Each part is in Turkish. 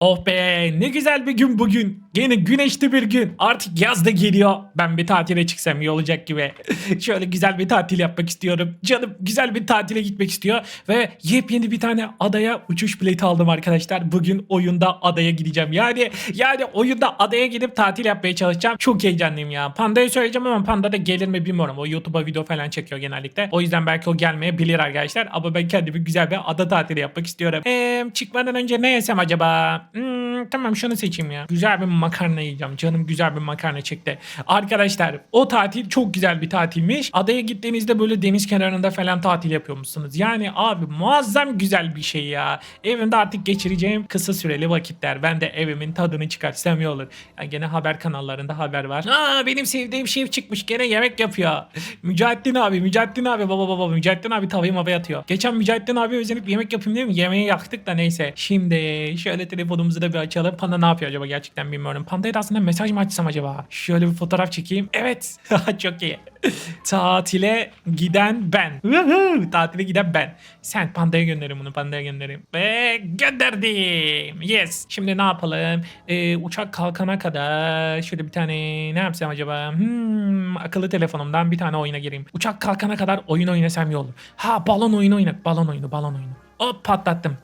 Oh be ne güzel bir gün bugün. Gene güneşli bir gün. Artık yaz da geliyor. Ben bir tatile çıksam iyi olacak gibi. Şöyle güzel bir tatil yapmak istiyorum. Canım güzel bir tatile gitmek istiyor. Ve yepyeni bir tane adaya uçuş bileti aldım arkadaşlar. Bugün oyunda adaya gideceğim. Yani yani oyunda adaya gidip tatil yapmaya çalışacağım. Çok heyecanlıyım ya. Panda'ya söyleyeceğim ama Panda da gelir mi bilmiyorum. O YouTube'a video falan çekiyor genellikle. O yüzden belki o gelmeyebilir arkadaşlar. Ama ben kendimi güzel bir ada tatili yapmak istiyorum. Eee çıkmadan önce ne yesem acaba? Hmm, tamam şunu seçeyim ya. Güzel bir makarna yiyeceğim. Canım güzel bir makarna çekti. Arkadaşlar o tatil çok güzel bir tatilmiş. Adaya gittiğinizde böyle deniz kenarında falan tatil yapıyormuşsunuz. Yani abi muazzam güzel bir şey ya. Evimde artık geçireceğim kısa süreli vakitler. Ben de evimin tadını çıkarsam iyi olur. Ya gene haber kanallarında haber var. Aa benim sevdiğim şef çıkmış gene yemek yapıyor. Mücahittin abi, Mücahittin abi baba baba Mücahittin abi tavayı mavaya atıyor. Geçen Mücahittin abi özenip yemek yapayım değil mi? Yemeği yaktık da neyse. Şimdi şöyle telefonumuzu da bir açalım. Panda ne yapıyor acaba gerçekten bilmiyorum. Panda'ya da aslında mesaj mı açsam acaba? Şöyle bir fotoğraf çekeyim. Evet. Çok iyi. Tatile giden ben. Tatile giden ben. Sen Panda'ya gönderin bunu. Panda'ya gönderin. Ve gönderdim. Yes. Şimdi ne yapalım? Ee, uçak kalkana kadar şöyle bir tane ne yapsam acaba? Hmm, akıllı telefonumdan bir tane oyuna gireyim. Uçak kalkana kadar oyun oynasam iyi olur. Ha balon oyunu oyna. Balon oyunu, balon oyunu. Hop patlattım.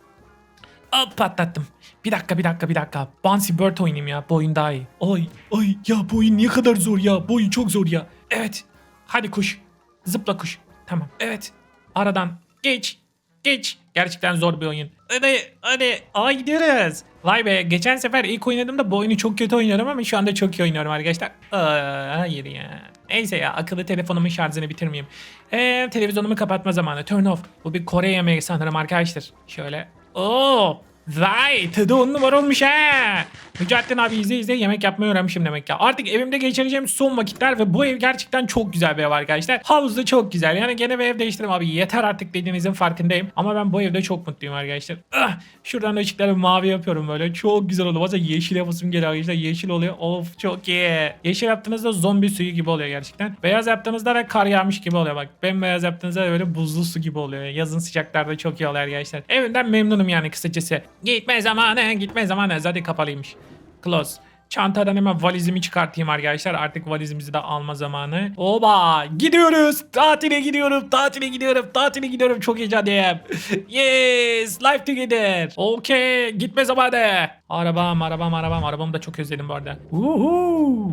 Hop patlattım. Bir dakika bir dakika bir dakika. Bouncy Bird oynayayım ya. Bu oyun daha iyi. Ay ay ya bu oyun niye kadar zor ya. Bu oyun çok zor ya. Evet. Hadi kuş. Zıpla kuş. Tamam. Evet. Aradan geç. Geç. Gerçekten zor bir oyun. Hadi hadi. Ay gidiyoruz. Vay be geçen sefer ilk oynadığımda bu oyunu çok kötü oynuyorum ama şu anda çok iyi oynuyorum arkadaşlar. Aa, hayır ya. Neyse ya akıllı telefonumun şarjını bitirmeyeyim. Ee, televizyonumu kapatma zamanı. Turn off. Bu bir Kore yemeği sanırım arkadaşlar. Şöyle. Oo. Vay tadı on numara olmuş ha. Mücahittin abi izle izle yemek yapmayı öğrenmişim demek ya. Artık evimde geçireceğim son vakitler ve bu ev gerçekten çok güzel bir ev arkadaşlar. Havuzda çok güzel. Yani gene bir ev değiştirdim abi. Yeter artık dediğinizin farkındayım. Ama ben bu evde çok mutluyum arkadaşlar. Ah, şuradan ışıkları mavi yapıyorum böyle. Çok güzel oldu. Bazen yeşil yapasım geliyor arkadaşlar. Yeşil oluyor. Of çok iyi. Yeşil yaptığınızda zombi suyu gibi oluyor gerçekten. Beyaz yaptığınızda da kar yağmış gibi oluyor bak. Bembeyaz yaptığınızda da böyle buzlu su gibi oluyor. Yazın sıcaklarda çok iyi oluyor arkadaşlar. Evimden memnunum yani kısacası. Gitme zamanı, gitme zamanı. Zaten kapalıymış. Close. Çantadan hemen valizimi çıkartayım arkadaşlar. Artık valizimizi de alma zamanı. Oba! Gidiyoruz. Tatile gidiyorum. Tatile gidiyorum. Tatile gidiyorum. Çok heyecanlıyım. Yes! Life together. Okay. Gitme zamanı. Arabam, arabam, arabam. Arabamı da çok özledim bu arada. Uhu.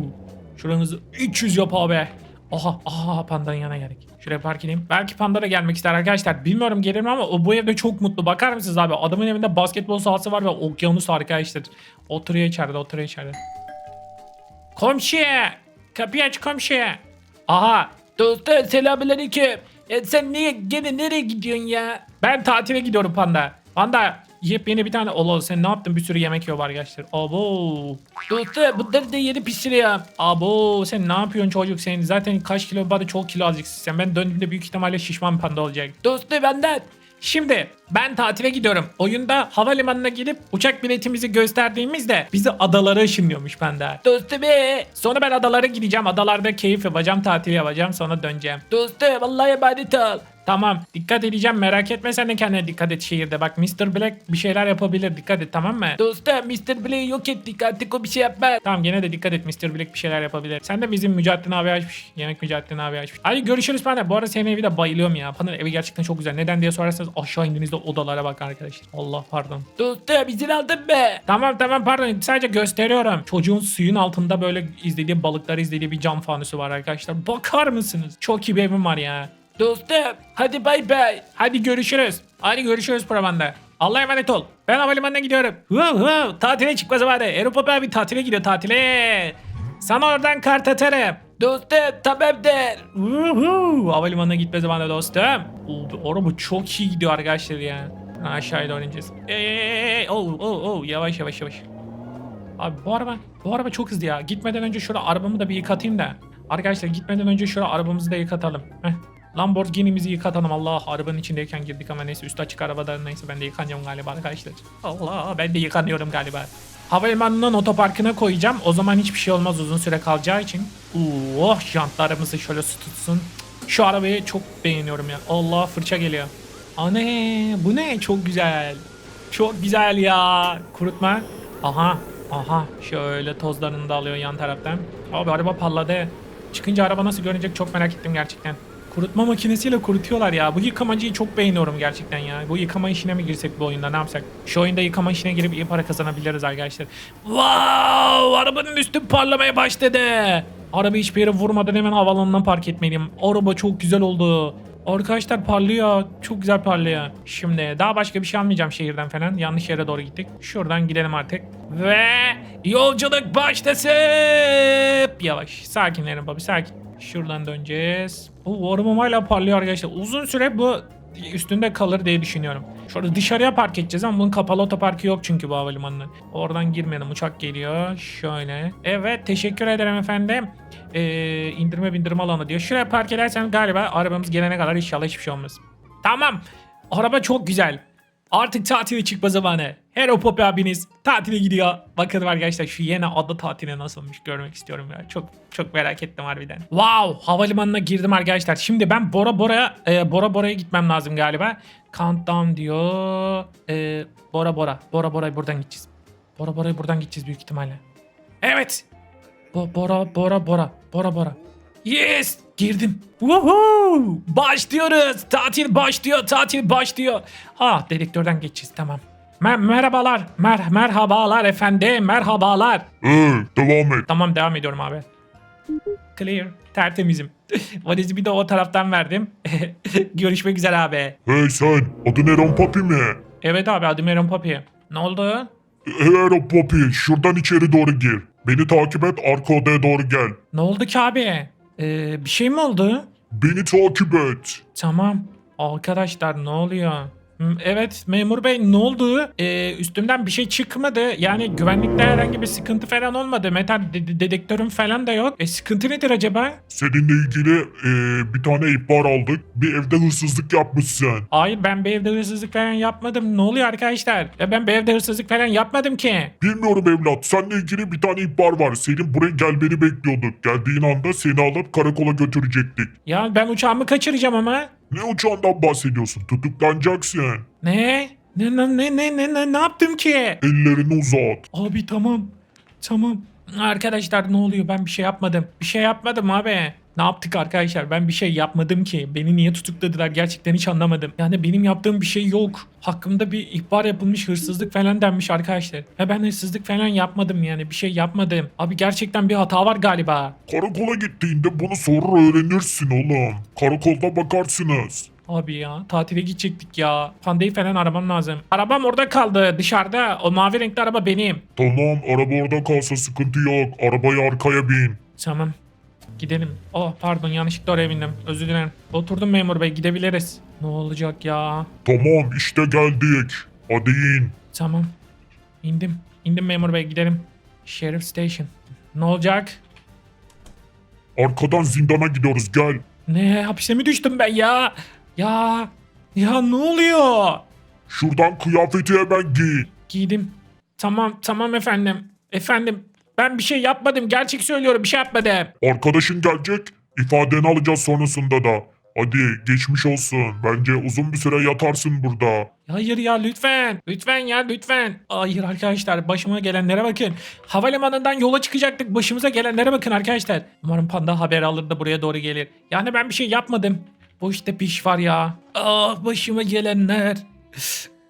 Şuranızı 300 yap abi. Aha, aha pandanın yanına geldik. Şuraya park edeyim. Belki panda da gelmek ister arkadaşlar. Bilmiyorum gelir mi ama o bu evde çok mutlu. Bakar mısınız abi? Adamın evinde basketbol sahası var ve okyanus arkadaşlar. Oturuyor içeride, oturuyor içeride. Komşu! Kapıyı aç komşu! Aha! Dostlar selamünaleyküm. E, sen niye gene nereye gidiyorsun ya? Ben tatile gidiyorum panda. Panda yepyeni bir tane olo sen ne yaptın bir sürü yemek yiyor arkadaşlar. Abo. Dostlar bunları da yeni pişiriyorum. Abo sen ne yapıyorsun çocuk sen zaten kaç kilo bari çok kilo alacaksın sen. Ben döndüğümde büyük ihtimalle şişman panda olacak. Dostlar benden. Şimdi ben tatile gidiyorum. Oyunda havalimanına gidip uçak biletimizi gösterdiğimizde bizi adalara ışınlıyormuş bende. Dostum be. Sonra ben adalara gideceğim. Adalarda keyif yapacağım, tatil yapacağım. Sonra döneceğim. Dostum vallahi emanet ol. Tamam dikkat edeceğim merak etme sen de kendine dikkat et şehirde. Bak Mr. Black bir şeyler yapabilir dikkat et tamam mı? Dostum Mr. Black'i yok ettik artık o bir şey yapmaz. Tamam gene de dikkat et Mr. Black bir şeyler yapabilir. Sen de bizim Mücahittin abi açmış. Yemek Mücahittin abi açmış. Hadi görüşürüz Panda. Bu arada senin evi de bayılıyorum ya. Panda'nın evi gerçekten çok güzel. Neden diye sorarsanız aşağı indiğinizde odalara bak arkadaşlar. Allah pardon. Dostum izin aldın mı? Tamam tamam pardon sadece gösteriyorum. Çocuğun suyun altında böyle izlediği balıkları izlediği bir cam fanusu var arkadaşlar. Bakar mısınız? Çok iyi bir evim var ya. Dostum hadi bay bay. Hadi görüşürüz. Hadi görüşürüz Provanda. Allah'a emanet ol. Ben havalimanına gidiyorum. Wow, wow. Tatile çıkma zamanı. Europa abi tatile gidiyor tatile. Sana oradan kart atarım. Dostum tamamdır. Woohoo. Havalimanına gitme zamanı dostum. Araba çok iyi gidiyor arkadaşlar ya. Aşağıya doğru ineceğiz. Eee, oh, oh, oh. Yavaş yavaş yavaş. Abi bu araba bu araba çok hızlı ya. Gitmeden önce şurada arabamı da bir yıkatayım da. Arkadaşlar gitmeden önce şurada arabamızı da yıkatalım. Heh. Lamborghini'mizi yıkatalım. Allah arabanın içindeyken girdik ama neyse üstü açık arabada neyse ben de yıkanacağım galiba arkadaşlar. Allah ben de yıkanıyorum galiba. Havalimanından otoparkına koyacağım. O zaman hiçbir şey olmaz uzun süre kalacağı için. Oh jantlarımızı şöyle su tutsun. Şu arabayı çok beğeniyorum ya. Allah fırça geliyor. Ane bu ne? Çok güzel. Çok güzel ya. Kurutma. Aha aha şöyle tozlarını da alıyor yan taraftan. Abi araba palladı. Çıkınca araba nasıl görünecek çok merak ettim gerçekten. Kurutma makinesiyle kurutuyorlar ya. Bu yıkamacıyı çok beğeniyorum gerçekten ya. Bu yıkama işine mi girsek bu oyunda ne yapsak? Şu oyunda yıkama işine girip iyi para kazanabiliriz arkadaşlar. Wow! Arabanın üstü parlamaya başladı. Arabayı hiçbir yere vurmadan hemen havalanından park etmeliyim. Araba çok güzel oldu. Arkadaşlar parlıyor. Çok güzel parlıyor. Şimdi daha başka bir şey almayacağım şehirden falan. Yanlış yere doğru gittik. Şuradan gidelim artık. Ve yolculuk başlasın. Yavaş. Sakinlerin babi sakin. Şuradan döneceğiz. O arabam hala parlıyor arkadaşlar. Uzun süre bu üstünde kalır diye düşünüyorum. Şurada dışarıya park edeceğiz ama bunun kapalı otoparkı yok çünkü bu havalimanının. Oradan girmeyelim. Uçak geliyor. Şöyle. Evet teşekkür ederim efendim. Ee, indirme bindirme alanı diyor. Şuraya park edersen galiba arabamız gelene kadar inşallah hiçbir şey olmaz. Tamam. Araba çok güzel. Artık tatile çıkma zamanı. Hero Pop abiniz tatile gidiyor. Bakın arkadaşlar şu yeni ada tatili nasılmış görmek istiyorum ya. Çok çok merak ettim harbiden. Wow havalimanına girdim arkadaşlar. Şimdi ben Bora Bora'ya e, Bora Bora'ya gitmem lazım galiba. Countdown diyor. E, Bora Bora. Bora Bora'yı buradan gideceğiz. Bora Bora'yı buradan gideceğiz büyük ihtimalle. Evet. Bo Bora Bora Bora. Bora Bora. Yes! Girdim. Woohoo! Başlıyoruz. Tatil başlıyor. Tatil başlıyor. Ha dedektörden geçeceğiz tamam. Mer- merhabalar. Mer merhabalar efendim. Merhabalar. Ee, devam et. Tamam devam ediyorum abi. Clear. Tertemizim. Valizi bir de o taraftan verdim. Görüşmek üzere abi. Hey sen, adın Aaron Papi mi? Evet abi adım Aaron Papi. Ne oldu? Hey Aaron Papi, şuradan içeri doğru gir. Beni takip et, arka odaya doğru gel. Ne oldu ki abi? Ee, bir şey mi oldu? Beni takip et. Tamam. Arkadaşlar ne oluyor? Evet memur bey ne oldu? Ee, üstümden bir şey çıkmadı. Yani güvenlikte herhangi bir sıkıntı falan olmadı. Metal de- dedektörüm falan da yok. E sıkıntı nedir acaba? Seninle ilgili e, bir tane ihbar aldık. Bir evde hırsızlık yapmışsın. Hayır ben bir evde hırsızlık falan yapmadım. Ne oluyor arkadaşlar? Ya ben bir evde hırsızlık falan yapmadım ki. Bilmiyorum evlat, seninle ilgili bir tane ihbar var. Senin buraya gelmeni bekliyorduk. Geldiğin anda seni alıp karakola götürecektik. Ya ben uçağımı kaçıracağım ama. Ne uçağından bahsediyorsun? Tutuklanacaksın. Ne? Ne ne ne ne ne ne, ne yaptım ki? Ellerini uzat. Abi tamam. Tamam. Arkadaşlar ne oluyor? Ben bir şey yapmadım. Bir şey yapmadım abi. Ne yaptık arkadaşlar? Ben bir şey yapmadım ki. Beni niye tutukladılar gerçekten hiç anlamadım. Yani benim yaptığım bir şey yok. Hakkımda bir ihbar yapılmış hırsızlık falan denmiş arkadaşlar. Ve ben hırsızlık falan yapmadım yani. Bir şey yapmadım. Abi gerçekten bir hata var galiba. Karakola gittiğinde bunu sonra öğrenirsin oğlum. Karakolda bakarsınız. Abi ya tatile gidecektik ya. Pandayı falan aramam lazım. Arabam orada kaldı dışarıda. O mavi renkli araba benim. Tamam araba orada kalsa sıkıntı yok. Arabayı arkaya bin. Tamam. Gidelim. Oh pardon yanlışlıkla oraya bindim. Özür dilerim. Oturdum memur bey gidebiliriz. Ne olacak ya? Tamam işte geldik. Hadi in. Tamam. İndim. İndim memur bey gidelim. Sheriff Station. Ne olacak? Arkadan zindana gidiyoruz gel. Ne hapise mi düştüm ben ya? Ya. Ya ne oluyor? Şuradan kıyafeti hemen giy. Giydim. Tamam tamam efendim. Efendim ben bir şey yapmadım. Gerçek söylüyorum bir şey yapmadım. Arkadaşın gelecek. ifadeni alacağız sonrasında da. Hadi geçmiş olsun. Bence uzun bir süre yatarsın burada. Hayır ya lütfen. Lütfen ya lütfen. Hayır arkadaşlar başıma gelenlere bakın. Havalimanından yola çıkacaktık. Başımıza gelenlere bakın arkadaşlar. Umarım panda haber alır da buraya doğru gelir. Yani ben bir şey yapmadım. Bu işte bir iş var ya. Ah başıma gelenler.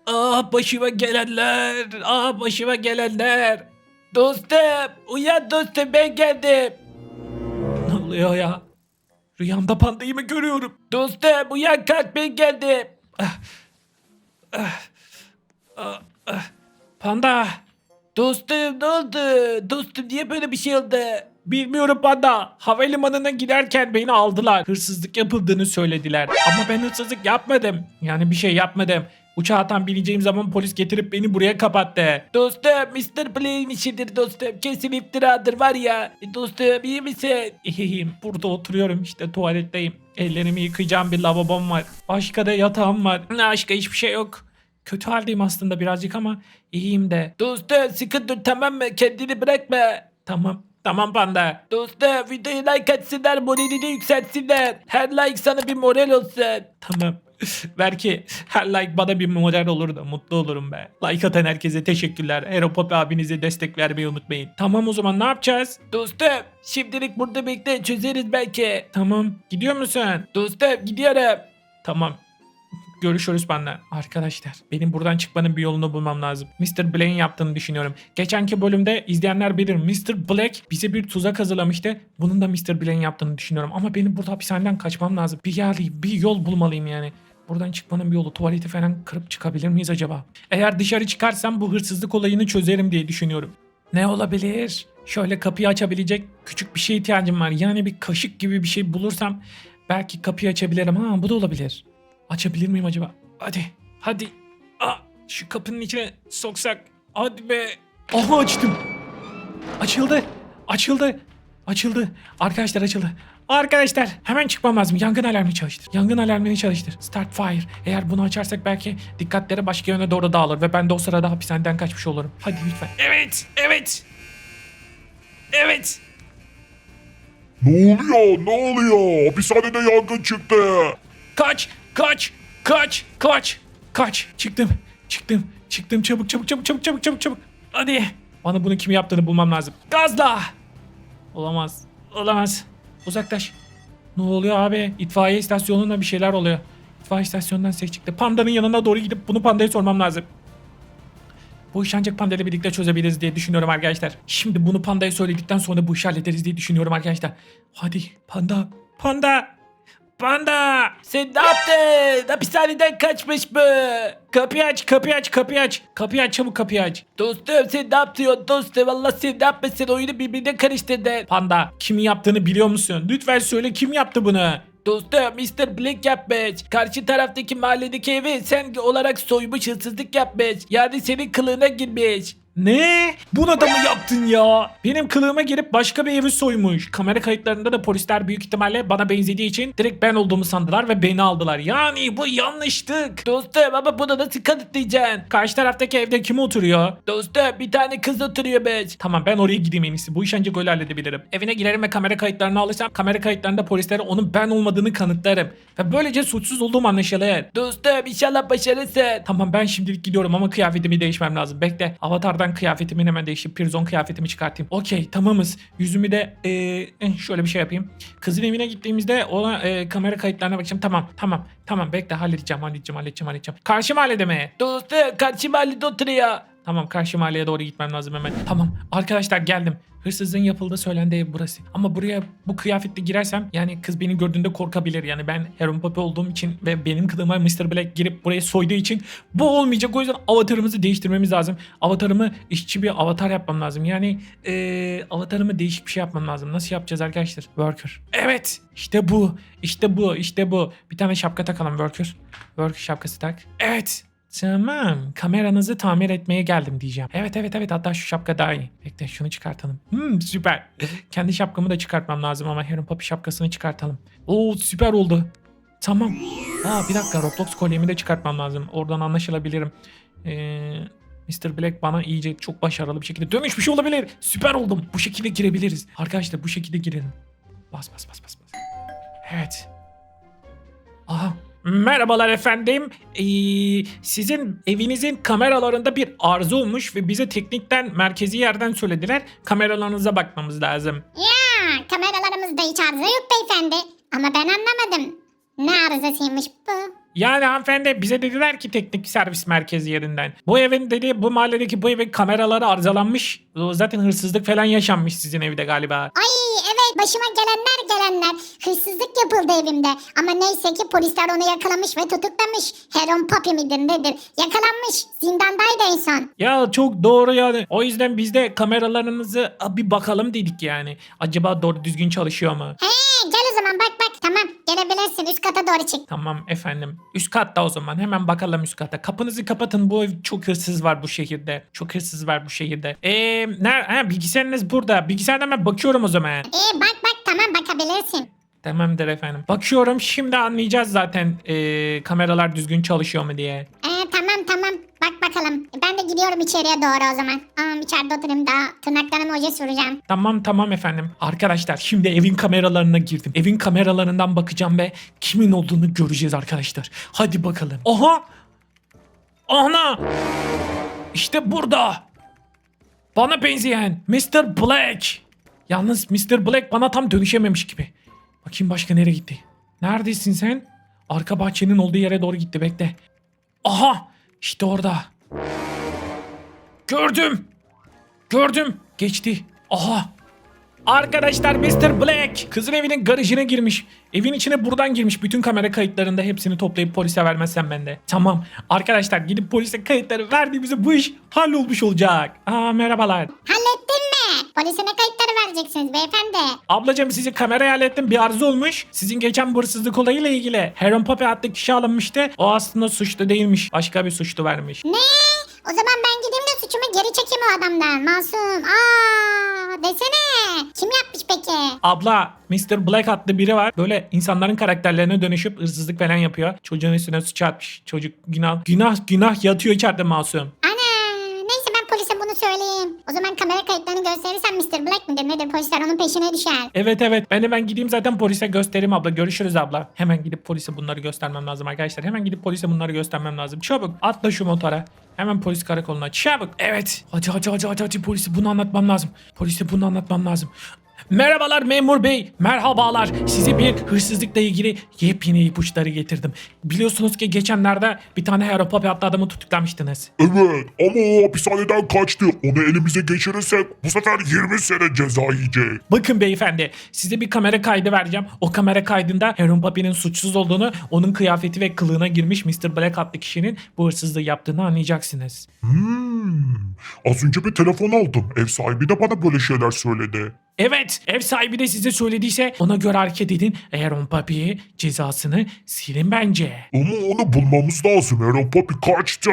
Ah başıma gelenler. Ah başıma gelenler. Dostum uyan dostum ben geldim. Ne oluyor ya? Rüyamda pandayı mı görüyorum? Dostum uyan kalk ben geldim. Ah. Panda. Dostum ne oldu? Dostum niye böyle bir şey oldu? Bilmiyorum panda. Havalimanına giderken beni aldılar. Hırsızlık yapıldığını söylediler. Ama ben hırsızlık yapmadım. Yani bir şey yapmadım. Uçağa tam bineceğim zaman polis getirip beni buraya kapattı. Dostum Mr. Play'in işidir dostum. Kesin iftiradır var ya. E, Dostum iyi misin? Burada oturuyorum işte tuvaletteyim. Ellerimi yıkayacağım bir lavabom var. Başka da yatağım var. Başka hiçbir şey yok. Kötü haldeyim aslında birazcık ama iyiyim de. Dostum sıkı dur tamam mı? Kendini bırakma. Tamam. Tamam panda. Dostum videoyu like atsınlar moralini yükseltsinler. Her like sana bir moral olsun. Tamam. Belki her like bana bir model olur da mutlu olurum be. Like atan herkese teşekkürler. Aeropop abinize destek vermeyi unutmayın. Tamam o zaman ne yapacağız? Dostum şimdilik burada bekle çözeriz belki. Tamam gidiyor musun? Dostum gidiyorum. Tamam görüşürüz benden. Arkadaşlar benim buradan çıkmanın bir yolunu bulmam lazım. Mr. Black'in yaptığını düşünüyorum. Geçenki bölümde izleyenler bilir. Mr. Black bize bir tuzak hazırlamıştı. Bunun da Mr. Black'in yaptığını düşünüyorum. Ama benim burada hapishaneden kaçmam lazım. Bir yer, bir yol bulmalıyım yani. Buradan çıkmanın bir yolu. Tuvaleti falan kırıp çıkabilir miyiz acaba? Eğer dışarı çıkarsam bu hırsızlık olayını çözerim diye düşünüyorum. Ne olabilir? Şöyle kapıyı açabilecek küçük bir şeye ihtiyacım var. Yani bir kaşık gibi bir şey bulursam belki kapıyı açabilirim. Ha bu da olabilir. Açabilir miyim acaba? Hadi. Hadi. Aa, şu kapının içine soksak. Hadi be. Aha açtım. Açıldı. Açıldı. Açıldı. Arkadaşlar açıldı. Arkadaşlar hemen çıkmam lazım. Yangın alarmını çalıştır. Yangın alarmını çalıştır. Start fire. Eğer bunu açarsak belki dikkatleri başka yöne doğru dağılır ve ben de o sırada hapishaneden kaçmış olurum. Hadi lütfen. Evet. Evet. Evet. Ne oluyor? Ne oluyor? Hapishanede yangın çıktı. Kaç, kaç, kaç, kaç, kaç. Çıktım, çıktım, çıktım. Çabuk, çabuk, çabuk, çabuk, çabuk, çabuk, çabuk. Hadi. Bana bunu kim yaptığını bulmam lazım. Gazla. Olamaz, olamaz. Uzaklaş. Ne oluyor abi? İtfaiye istasyonunda bir şeyler oluyor. İtfaiye istasyonundan ses çıktı. Panda'nın yanına doğru gidip bunu Panda'ya sormam lazım. Bu işi ancak Panda ile birlikte çözebiliriz diye düşünüyorum arkadaşlar. Şimdi bunu Panda'ya söyledikten sonra bu işi hallederiz diye düşünüyorum arkadaşlar. Hadi Panda, Panda, Panda! Sen ne yaptın? Hapishaneden kaçmış mı? Kapıyı aç, kapıyı aç, kapıyı aç. Kapıyı aç, çabuk kapıyı aç. Dostum sen ne yapıyorsun dostum? Allah sen ne yapmasın oyunu birbirine karıştırdın. Panda, kimin yaptığını biliyor musun? Lütfen söyle kim yaptı bunu? Dostum Mr. Black yapmış. Karşı taraftaki mahalledeki evi sen olarak soymuş hırsızlık yapmış. Yani senin kılığına girmiş. Ne? Buna da mı yaptın ya? Benim kılığıma girip başka bir evi soymuş. Kamera kayıtlarında da polisler büyük ihtimalle bana benzediği için direkt ben olduğumu sandılar ve beni aldılar. Yani bu yanlıştık. Dostum ama bunu nasıl kanıtlayacaksın? Karşı taraftaki evde kim oturuyor? Dostum bir tane kız oturuyor be. Tamam ben oraya gideyim en iyisi. Bu iş ancak öyle halledebilirim. Evine girerim ve kamera kayıtlarını alırsam kamera kayıtlarında polislere onun ben olmadığını kanıtlarım. Ve böylece suçsuz olduğum anlaşılır. Dostum inşallah başarırsın. Tamam ben şimdilik gidiyorum ama kıyafetimi değişmem lazım. Bekle. Avatardan kıyafetimi hemen değişip Pirzon kıyafetimi çıkartayım. Okey tamamız. Yüzümü de eee, şöyle bir şey yapayım. Kızın evine gittiğimizde ona eee, kamera kayıtlarına bakacağım. Tamam tamam tamam bekle halledeceğim halledeceğim halledeceğim halledeceğim. Karşı mahallede mi? Dostum karşı mahallede oturuyor. Tamam karşı mahalleye doğru gitmem lazım hemen. Tamam arkadaşlar geldim. Hırsızlığın yapıldığı söylendiği ev burası. Ama buraya bu kıyafetle girersem yani kız beni gördüğünde korkabilir. Yani ben Heron Papi olduğum için ve benim kılığıma Mr. Black girip buraya soyduğu için bu olmayacak. O yüzden avatarımızı değiştirmemiz lazım. Avatarımı işçi bir avatar yapmam lazım. Yani eee avatarımı değişik bir şey yapmam lazım. Nasıl yapacağız arkadaşlar? Worker. Evet. işte bu. İşte bu. İşte bu. Bir tane şapka takalım Worker. Worker şapkası tak. Evet. Tamam. Kameranızı tamir etmeye geldim diyeceğim. Evet evet evet hatta şu şapka daha iyi. Bekle şunu çıkartalım. Hmm, süper. Kendi şapkamı da çıkartmam lazım ama Heron Papi şapkasını çıkartalım. Oo süper oldu. Tamam. Aa bir dakika Roblox kolyemi de çıkartmam lazım. Oradan anlaşılabilirim. Ee, Mr. Black bana iyice çok başarılı bir şekilde dönmüş bir şey olabilir. Süper oldum. Bu şekilde girebiliriz. Arkadaşlar bu şekilde girelim. Bas bas bas bas bas. Evet. Aha. Merhabalar efendim. Ee, sizin evinizin kameralarında bir arıza olmuş ve bize teknikten merkezi yerden söylediler. Kameralarınıza bakmamız lazım. Ha, kameralarımızda hiç arıza yok beyefendi. Ama ben anlamadım. Ne arızasıymış bu? Yani hanımefendi bize dediler ki teknik servis merkezi yerinden. Bu evin dedi bu mahalledeki bu evin kameraları arızalanmış. Zaten hırsızlık falan yaşanmış sizin evde galiba. Ay başıma gelenler gelenler. Hırsızlık yapıldı evimde. Ama neyse ki polisler onu yakalamış ve tutuklamış. Heron Papi midir nedir? Yakalanmış. Zindandaydı en son. Ya çok doğru yani. O yüzden biz de kameralarınızı bir bakalım dedik yani. Acaba doğru düzgün çalışıyor mu? He gel o zaman bak bak. Tamam gelebilirsin üst kata doğru çık. Tamam efendim. Üst katta o zaman. Hemen bakalım üst kata. Kapınızı kapatın. Bu ev çok hırsız var bu şehirde. Çok hırsız var bu şehirde. Eee ne? Ha, bilgisayarınız burada. Bilgisayardan ben bakıyorum o zaman. İyi bak bak tamam bakabilirsin. Tamamdır efendim. Bakıyorum şimdi anlayacağız zaten eee, kameralar düzgün çalışıyor mu diye. Ee, tamam tamam Bak bakalım. Ben de gidiyorum içeriye doğru o zaman. Aa, içeride oturayım daha tırnaklarıma oje süreceğim. Tamam tamam efendim. Arkadaşlar şimdi evin kameralarına girdim. Evin kameralarından bakacağım ve kimin olduğunu göreceğiz arkadaşlar. Hadi bakalım. Aha! Ana! İşte burada. Bana benzeyen Mr. Black. Yalnız Mr. Black bana tam dönüşememiş gibi. Bakayım başka nereye gitti? Neredesin sen? Arka bahçenin olduğu yere doğru gitti bekle. Aha! İşte orada. Gördüm. Gördüm. Geçti. Aha. Arkadaşlar Mr. Black kızın evinin garajına girmiş. Evin içine buradan girmiş. Bütün kamera kayıtlarında hepsini toplayıp polise vermezsem ben de. Tamam. Arkadaşlar gidip polise kayıtları verdiğimizde bu iş hallolmuş olacak. Aa merhabalar. Hallettin mi? Polise ne kayıtları vereceksiniz beyefendi? Ablacığım sizi kameraya hallettim bir arıza olmuş. Sizin geçen bu hırsızlık olayıyla ilgili Heron Papi adlı kişi alınmıştı. O aslında suçlu değilmiş. Başka bir suçlu vermiş. Ne? O zaman ben gideyim de suçumu geri çekeyim o adamdan. Masum. Aa, desene. Kim yapmış peki? Abla Mr. Black adlı biri var. Böyle insanların karakterlerine dönüşüp hırsızlık falan yapıyor. Çocuğun üstüne suç atmış. Çocuk günah günah günah yatıyor içeride masum. Ana. Neyse ben polise bunu söyleyeyim. O zaman kamera kayıtlarını gösterirsen Mr. Black midir nedir polisler onun peşine düşer. Evet evet ben hemen gideyim zaten polise göstereyim abla. Görüşürüz abla. Hemen gidip polise bunları göstermem lazım arkadaşlar. Hemen gidip polise bunları göstermem lazım. Çabuk atla şu motora. Hemen polis karakoluna çabuk. Evet. Hadi hadi hadi hadi, hadi. polise bunu anlatmam lazım. Polise bunu anlatmam lazım. Merhabalar memur bey. Merhabalar. Size bir hırsızlıkla ilgili yepyeni ipuçları getirdim. Biliyorsunuz ki geçenlerde bir tane Aeropop adlı adamı tutuklamıştınız. Evet ama o hapishaneden kaçtı. Onu elimize geçirirsek bu sefer 20 sene ceza yiyecek. Bakın beyefendi size bir kamera kaydı vereceğim. O kamera kaydında Heron Papi'nin suçsuz olduğunu, onun kıyafeti ve kılığına girmiş Mr. Black adlı kişinin bu hırsızlığı yaptığını anlayacaksınız. Hmm. Az önce bir telefon aldım. Ev sahibi de bana böyle şeyler söyledi. Evet ev sahibi de size söylediyse ona göre hareket edin. Eğer on cezasını silin bence. Ama onu bulmamız lazım. Aaron Papi kaçtı.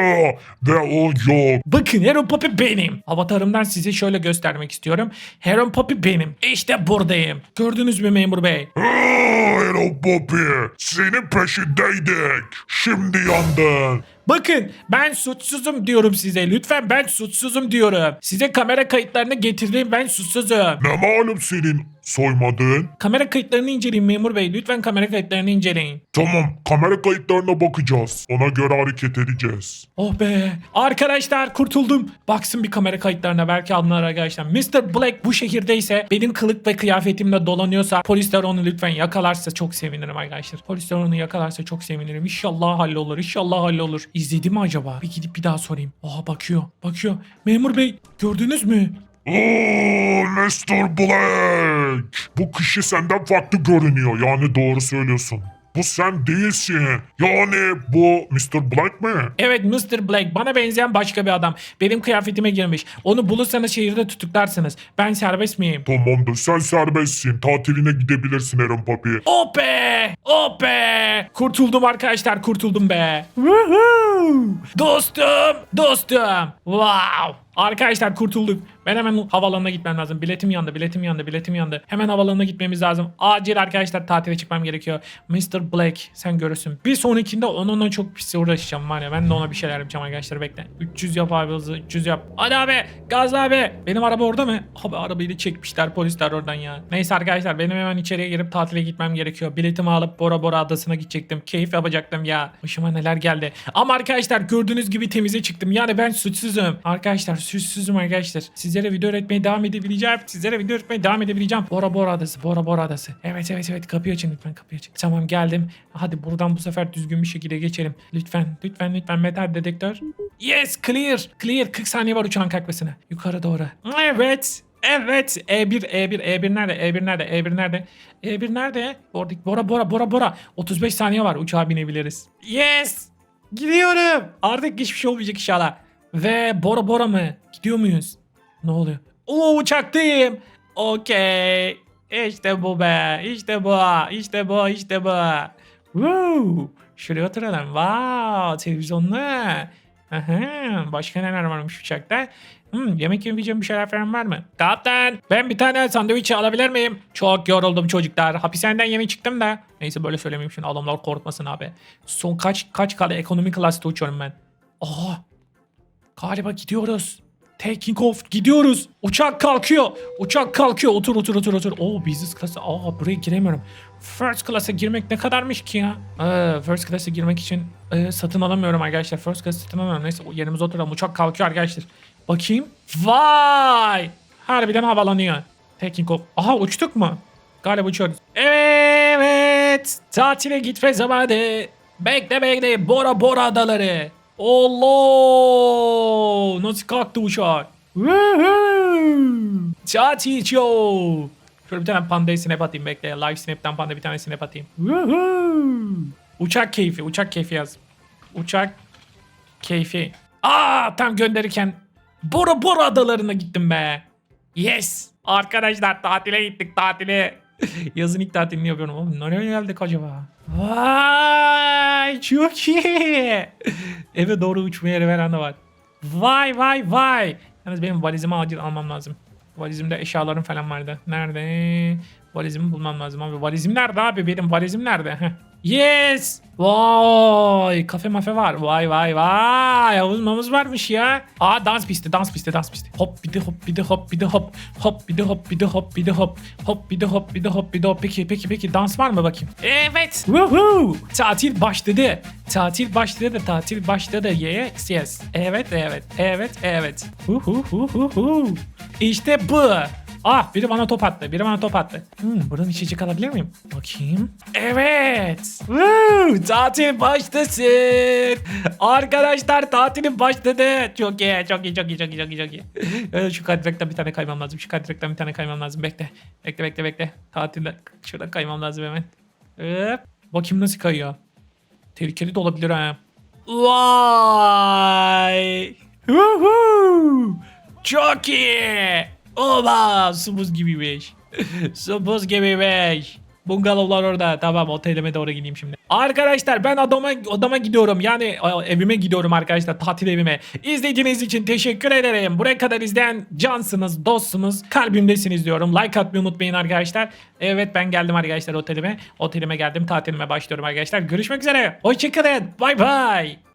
Ve o yok. Bakın Heron Papi benim. Avatarımdan size şöyle göstermek istiyorum. Heron Papi benim. İşte buradayım. Gördünüz mü memur bey? Aa, Aaron Papi. Senin peşindeydik. Şimdi yandın. Bakın ben suçsuzum diyorum size. Lütfen ben suçsuzum diyorum. Size kamera kayıtlarını getirdim ben suçsuzum. Ne malum senin soymadığın? Kamera kayıtlarını inceleyin memur bey. Lütfen kamera kayıtlarını inceleyin. Tamam kamera kayıtlarına bakacağız. Ona göre hareket edeceğiz. Oh be. Arkadaşlar kurtuldum. Baksın bir kamera kayıtlarına belki anlar arkadaşlar. Mr. Black bu şehirdeyse benim kılık ve kıyafetimle dolanıyorsa polisler onu lütfen yakalarsa çok sevinirim arkadaşlar. Polisler onu yakalarsa çok sevinirim. İnşallah hallolur. İnşallah hallolur. İzledi mi acaba? Bir gidip bir daha sorayım. Oha bakıyor. Bakıyor. Memur bey gördünüz mü? Oo, Mr. Black. Bu kişi senden farklı görünüyor. Yani doğru söylüyorsun. Bu sen değilsin. Yani bu Mr. Black mi? Evet Mr. Black bana benzeyen başka bir adam. Benim kıyafetime girmiş. Onu bulursanız şehirde tutuklarsınız. Ben serbest miyim? Tamamdır sen serbestsin. Tatiline gidebilirsin Aaron Papi. Oh be! Oh be! Kurtuldum arkadaşlar kurtuldum be. Woohoo! Dostum! Dostum! Wow! Arkadaşlar kurtulduk. Ben hemen havalanına gitmem lazım. Biletim yandı, biletim yandı, biletim yandı. Hemen havalanına gitmemiz lazım. Acil arkadaşlar tatile çıkmam gerekiyor. Mr. Black sen görürsün. Bir sonrakinde onunla çok pis uğraşacağım var ya. Ben de ona bir şeyler yapacağım arkadaşlar bekle. 300 yap abi hızlı 300 yap. Hadi abi gazla abi. Benim araba orada mı? Abi arabayı çekmişler polisler oradan ya. Neyse arkadaşlar benim hemen içeriye girip tatile gitmem gerekiyor. Biletimi alıp Bora Bora adasına gidecektim. Keyif yapacaktım ya. Başıma neler geldi. Ama arkadaşlar gördüğünüz gibi temize çıktım. Yani ben suçsuzum. Arkadaşlar suçsuzum arkadaşlar. Sizlere video üretmeye devam edebileceğim. Sizlere video üretmeye devam edebileceğim. Bora Bora adası. Bora Bora adası. Evet evet evet kapıyı açın lütfen kapıyı açın. Tamam geldim. Hadi buradan bu sefer düzgün bir şekilde geçelim. Lütfen lütfen lütfen metal dedektör. Yes clear. Clear 40 saniye var uçağın kalkmasına. Yukarı doğru. Evet. Evet. E E1, E1, E1 nerede? E1 nerede? E1 nerede? E1 nerede? Orada, Bora, Bora, Bora, Bora. 35 saniye var. Uçağa binebiliriz. Yes. Gidiyorum. Artık hiçbir şey olmayacak inşallah. Ve Bora Bora mı? Gidiyor muyuz? Ne oluyor? Oo uçaktayım. Okey. İşte bu be. İşte bu. İşte bu. İşte bu. Woo. Şuraya oturalım. Wow. Televizyonlu. Aha, başka neler varmış uçakta? Hmm, yemek yemeyeceğim bir şeyler falan var mı? Kaptan ben bir tane sandviç alabilir miyim? Çok yoruldum çocuklar. Hapishaneden yeni çıktım da. Neyse böyle söylemeyeyim şimdi adamlar korkmasın abi. Son kaç kaç kale ekonomi klasta uçuyorum ben. Aha Galiba gidiyoruz. Taking off gidiyoruz. Uçak kalkıyor. Uçak kalkıyor. Otur otur otur otur. Oo business class. Aa buraya giremiyorum. First class'a girmek ne kadarmış ki ya? Ee, first class'a girmek için e, satın alamıyorum arkadaşlar. First class satın alamıyorum. Neyse yerimize oturalım. Uçak kalkıyor arkadaşlar. Bakayım. Vay! Harbiden havalanıyor. Taking off. Aha uçtuk mu? Galiba uçuyoruz. Evet. Tatile gitme zamanı. Bekle bekle. Bora Bora adaları. Allah! Nasıl kalktı uçak? Tatil show. Şöyle bir tane pandayı snap atayım bekle. Live snap'ten panda bir tane snap atayım. Uçak keyfi. Uçak keyfi yaz. Uçak keyfi. Aa tam gönderirken Bora Bora adalarına gittim be. Yes. Arkadaşlar tatile gittik tatile. Yazın ilk tatilini yapıyorum. Oğlum nereye geldik acaba? Vay çok iyi. Eve doğru uçmaya de var. Vay vay vay. Yalnız benim valizimi acil almam lazım. Valizimde eşyalarım falan vardı. Nerede? Valizimi bulmam lazım abi. Valizim nerede abi? Benim valizim nerede? Yes! Vay! Kafe mafe var. Vay vay vay! Havuzmamız varmış ya. Aa dans pisti, dans pisti, dans pisti. Hop bir de hop bir de hop bir de hop. Hop bir de hop bir de hop bir de hop. Hop bir de hop bir de hop bir de hop. Peki peki peki dans var mı bakayım? Evet! Woohoo! Tatil başladı. Tatil başladı. Tatil başladı. Yes yes. Evet evet. Evet evet. Hu hu hu hu hu. İşte bu. Ah biri bana top attı. Biri bana top attı. Hmm, buradan içecek alabilir miyim? Bakayım. Evet. Woo, tatil başlasın. Arkadaşlar tatilin başladı. Çok iyi, çok iyi, çok iyi, çok iyi, çok iyi, çok iyi. Şu kaydıraktan bir tane kaymam lazım. Şu kaydıraktan bir tane kaymam lazım. Bekle. Bekle, bekle, bekle. Tatilde şuradan kaymam lazım hemen. Hop. Bakayım nasıl kayıyor. Tehlikeli de olabilir ha. Vay. Woohoo. Çok iyi. Oba su buz gibiymiş. su buz gibiymiş. Bungalovlar orada. Tamam otelime doğru gideyim şimdi. Arkadaşlar ben odama, odama gidiyorum. Yani e, evime gidiyorum arkadaşlar. Tatil evime. İzlediğiniz için teşekkür ederim. Buraya kadar izleyen cansınız, dostsunuz. Kalbimdesiniz diyorum. Like atmayı unutmayın arkadaşlar. Evet ben geldim arkadaşlar otelime. Otelime geldim. Tatilime başlıyorum arkadaşlar. Görüşmek üzere. Hoşçakalın. Bay bay.